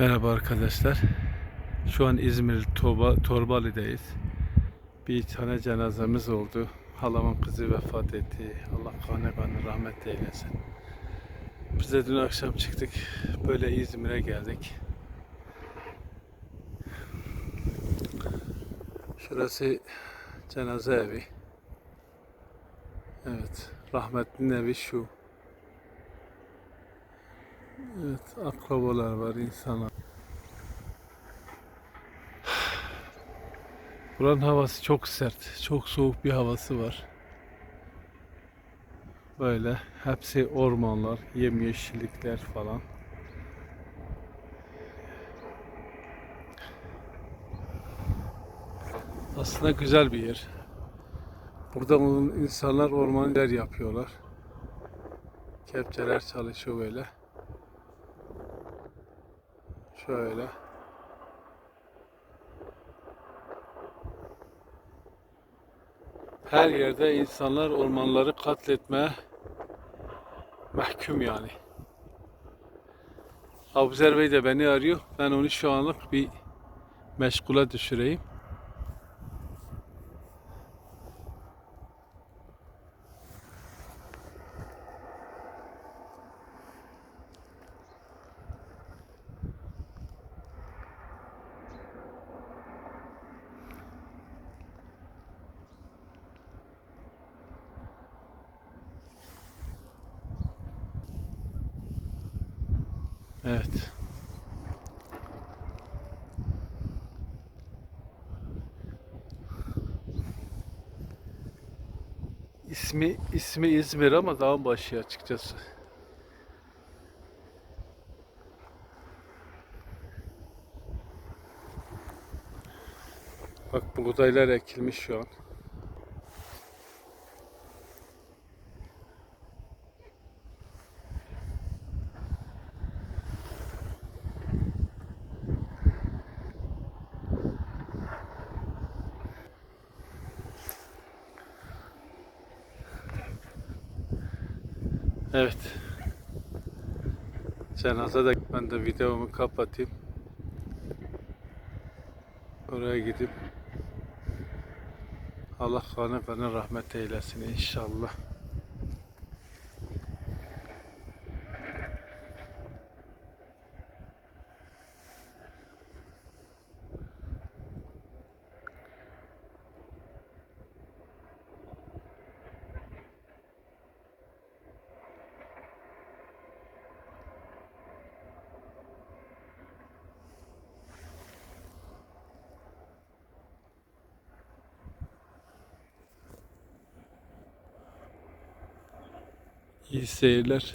Merhaba arkadaşlar. Şu an İzmir Torba, Torbalı'dayız. Bir tane cenazemiz oldu. Halamın kızı vefat etti. Allah kanı kanı rahmet eylesin. Biz de dün akşam çıktık. Böyle İzmir'e geldik. Şurası cenaze evi. Evet. Rahmetlinin evi şu. Evet, akrabalar var, insanlar. Buranın havası çok sert, çok soğuk bir havası var. Böyle hepsi ormanlar, yemyeşillikler falan. Aslında güzel bir yer. Burada insanlar ormanlar yapıyorlar. Kepçeler çalışıyor böyle. Şöyle. Her yerde insanlar ormanları katletmeye mahkum yani. Abuzer Bey de beni arıyor. Ben onu şu anlık bir meşgule düşüreyim. Evet. İsmi ismi İzmir ama dağın başı açıkçası. Bak buğdaylar ekilmiş şu an. Evet. Cenaze de ben de videomu kapatayım. Oraya gidip Allah kanı kanı rahmet eylesin inşallah. İyi seyirler.